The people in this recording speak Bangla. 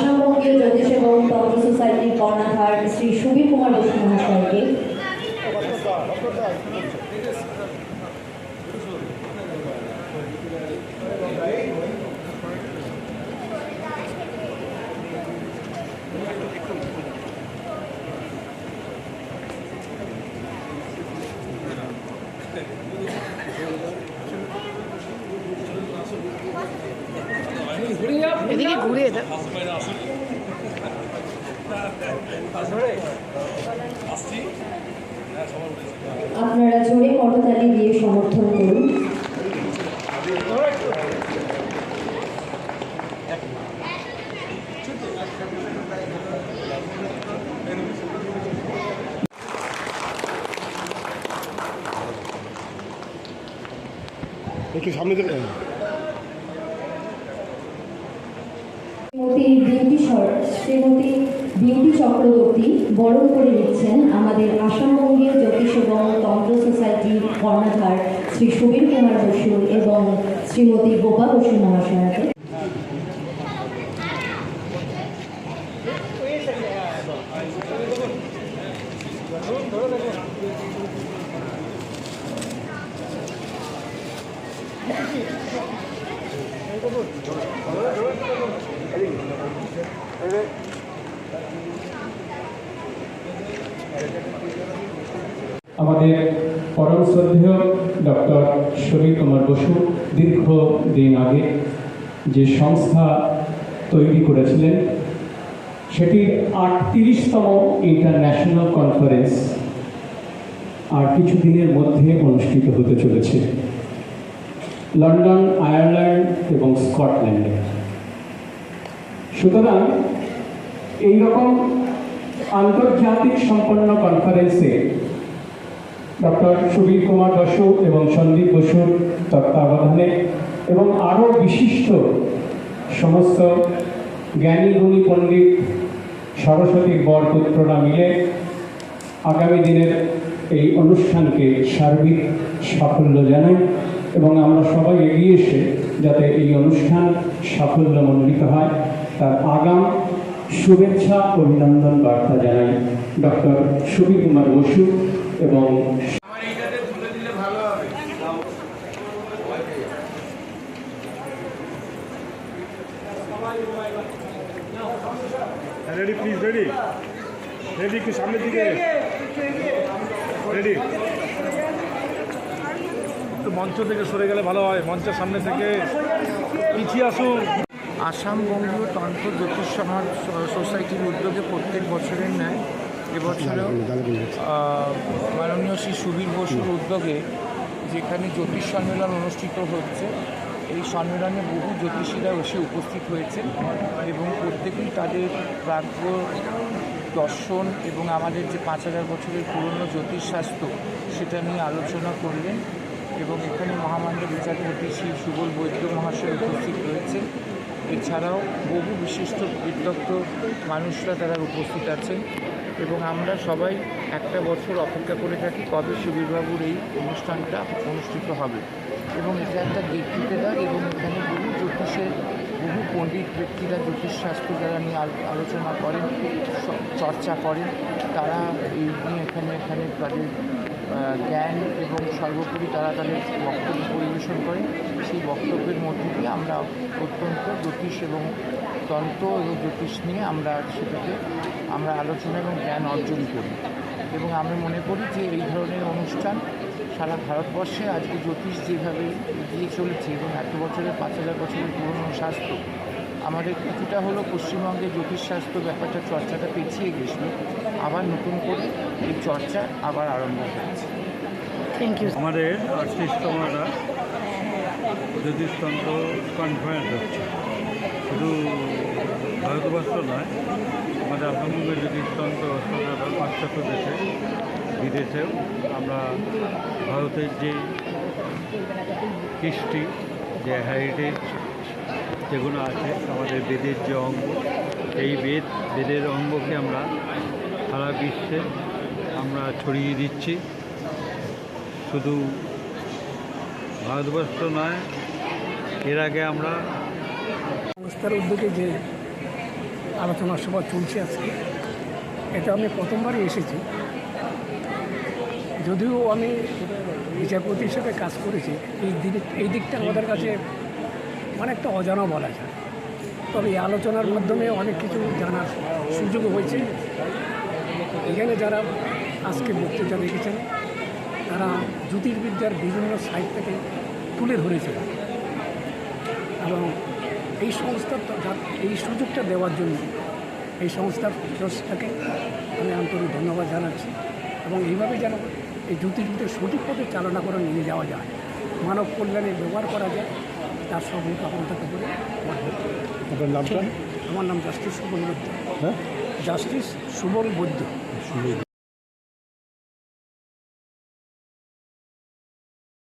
আসামবঙ্গীয় জ্যোতিষ এবং তন্ত্র সোসাইটির কর্ণাধার শ্রী সুবীর কুমার বসু মহাশয়কে এদিকে ঘুরে এটা আপনারা জোরে করতালি দিয়ে সমর্থন করুন। একটু সামনে থেকে শ্রীমতী বিউটি শ্রীমতী বিউটি চক্রবর্তী বরণ করে নিচ্ছেন আমাদের আসামবঙ্গীয় জ্যোতিষ এবং তন্ত্র সোসাইটির কর্ণধার শ্রী সুবীর কুমার বসু এবং শ্রীমতী গোপা বসু মহাশয়াকে। আমাদের পরম শ্রদ্ধেয় ডক্টর শরীর কুমার বসু দীর্ঘদিন আগে যে সংস্থা তৈরি করেছিলেন, সেটির আটত্রিশতম ইন্টারন্যাশনাল কনফারেন্স আর কিছু দিনের মধ্যে অনুষ্ঠিত হতে চলেছে। লন্ডন, আয়ারল্যান্ড এবং স্কটল্যান্ডে। সুতরাং এইরকম আন্তর্জাতিক সম্পন্ন কনফারেন্সে ডক্টর সুবীর কুমার বসু এবং সন্দীপ বসুর তত্ত্বাবধানে এবং আরও বিশিষ্ট সমস্ত জ্ঞানী গুণী পণ্ডিত সরস্বতীর বরপুত্ররা মিলে আগামী দিনের এই অনুষ্ঠানকে সার্বিক সাফল্য জানাই এবং আমরা সবাই এগিয়ে এসে যাতে এই অনুষ্ঠান সাফল্যমণ্ডিত হয়। তার আগাম শুভেচ্ছা অভিনন্দন বার্তা জানাই ডক্টর সুবীর কুমার বসু এবং রেডি প্লিজ রেডি রেডি একটু সামনের দিকে। রেডি মঞ্চ থেকে সরে গেলে ভালো হয় মঞ্চের সামনে থেকে। পিছিয়ে আসুন। আসাম বঙ্গীয় তন্ত্র জ্যোতিষ সমাজ সোসাইটির উদ্যোগে প্রত্যেক বছরের ন্যায় এবছরেও মাননীয় শ্রী সুবীর বসুর উদ্যোগে যেখানে জ্যোতিষ সম্মেলন অনুষ্ঠিত হচ্ছে, এই সম্মেলনে বহু জ্যোতিষীরা এসে উপস্থিত হয়েছেন এবং প্রত্যেকেই তাদের প্রাজ্ঞ দর্শন এবং আমাদের যে পাঁচ হাজার বছরের পুরনো জ্যোতিষশাস্ত্র সেটা নিয়ে আলোচনা করলেন এবং এখানে মহামান্য বিচারপতি শ্রী সুবল বৈদ্য মহাশয় উপস্থিত রয়েছেন। এছাড়াও বহু বিশিষ্ট বিদ্যক্ত মানুষরা তারা উপস্থিত আছেন এবং আমরা সবাই একটা বছর অপেক্ষা করে থাকি কবে সুবীরবাবুর এই অনুষ্ঠানটা অনুষ্ঠিত হবে। এবং এটা একটা দেখিতেদার এবং এখানে বহু জ্যোতিষের, বহু পণ্ডিত ব্যক্তিরা জ্যোতিষশাস্ত্র যারা নিয়ে আলো- আলোচনা করেন চর্চা করেন, তারা এই নিয়ে এখানে এখানে তাদের জ্ঞান এবং সর্বোপরি তারা তাদের বক্তব্য পরিবেশন করে, সেই বক্তব্যের মধ্যে দিয়ে আমরা অত্যন্ত জ্যোতিষ এবং তন্ত্র এবং জ্যোতিষ নিয়ে আমরা সেটাকে, আমরা আলোচনা এবং জ্ঞান অর্জন করি। এবং আমি মনে করি যে এই ধরনের অনুষ্ঠান সারা ভারতবর্ষে আজকে জ্যোতিষ যেভাবে এগিয়ে চলেছে এবং এত বছরের, পাঁচ হাজার বছরের পুরনো শাস্ত্র আমাদের কিছুটা হলো পশ্চিমবঙ্গে জ্যোতিষশাস্ত্র ব্যাপারটা চর্চাটা পিছিয়ে গেছিল আবার নতুন করে এই চর্চা আবার আরম্ভ হয়েছে। থ্যাংক ইউ আমাদের আটত্রিশতমটা জ্যোতিষতন্ত্র কনফারেন্স হচ্ছে শুধু ভারতবর্ষ নয় আমাদের আসামবঙ্গের জ্যোতিষতন্ত্র অস্ত্র পাশ্চাত্য দেশে বিদেশেও আমরা ভারতের যে কৃষ্টি যে হেরিটেজ যেগুলো আছে, আমাদের বেদের যে অঙ্গ, এই বেদ, বেদের অঙ্গকে আমরা সারা বিশ্বে আমরা ছড়িয়ে দিচ্ছি। শুধু ভারতবর্ষ নয়, এর আগে আমরা সংস্থার উদ্যোগে যে আলোচনা সভা চলছে আজকে, এটা আমি প্রথমবারই এসেছি। যদিও আমি বিচারপতি হিসেবে কাজ করেছি, এই দিক, এই দিকটা আমাদের কাছে অনেকটা অজানা বলা যায়। তবে এই আলোচনার মাধ্যমে অনেক কিছু জানার সুযোগ হয়েছে। এখানে যারা আজকে বক্তৃতা রেখেছেন, তারা জ্যোতির্বিদ্যার বিভিন্ন সাইড থেকে তুলে ধরেছে এবং এই সংস্থার এই সুযোগটা দেওয়ার জন্য এই সংস্থার ট্রাস্টটাকে আমি আন্তরিক ধন্যবাদ জানাচ্ছি। এবং এইভাবে যেন এই জ্যোতির্বিদ্যার সঠিক পথে চালনা করে নিয়ে যাওয়া যায়। মানব কল্যাণে ব্যবহার করা যায়। তার সব কামনা করে আপনার নামটা? আমার নাম জাস্টিস সুবল বৈদ্য। হ্যাঁ? জাস্টিস সুবল বৈদ্য।